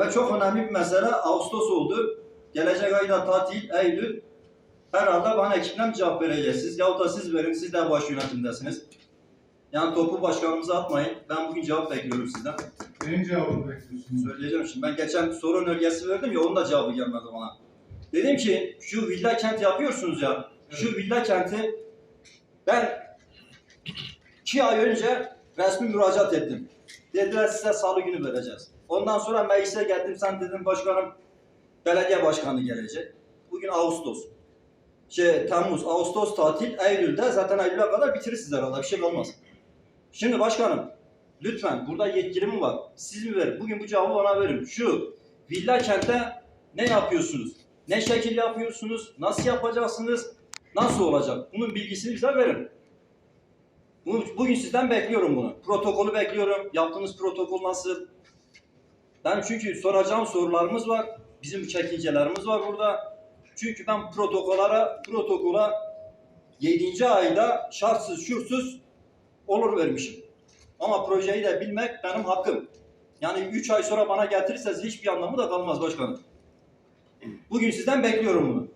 Ve çok önemli bir mesele Ağustos oldu. Gelecek ayda tatil, Eylül. Herhalde bana ekipten cevap vereceksiniz. Yahut da siz verin, siz de baş yönetimdesiniz. Yani topu başkanımıza atmayın. Ben bugün cevap bekliyorum sizden. Benim cevabımı bekliyorsunuz. Söyleyeceğim şimdi. Ben geçen soru önergesi verdim ya, onun da cevabı gelmedi bana. Dedim ki, şu villa kent yapıyorsunuz ya, şu villa kenti ben iki ay önce resmi müracaat ettim. Dediler size salı günü vereceğiz. Ondan sonra meclise geldim, sen dedim başkanım, belediye başkanı gelecek. Bugün Ağustos. Şey, Temmuz, Ağustos tatil, Eylül'de zaten Eylül'e kadar bitirirsiniz herhalde, bir şey olmaz. Şimdi başkanım, lütfen burada yetkilim var. Siz mi verin? Bugün bu cevabı bana verin. Şu villa kentte ne yapıyorsunuz? Ne şekil yapıyorsunuz? Nasıl yapacaksınız? Nasıl olacak? Bunun bilgisini bize verin. Bugün sizden bekliyorum bunu. Protokolü bekliyorum. Yaptığınız protokol nasıl? Ben çünkü soracağım sorularımız var. Bizim çekincelerimiz var burada. Çünkü ben protokolara, protokola 7. ayda şartsız şurtsuz olur vermişim. Ama projeyi de bilmek benim hakkım. Yani 3 ay sonra bana getirirseniz hiçbir anlamı da kalmaz başkanım. Bugün sizden bekliyorum bunu.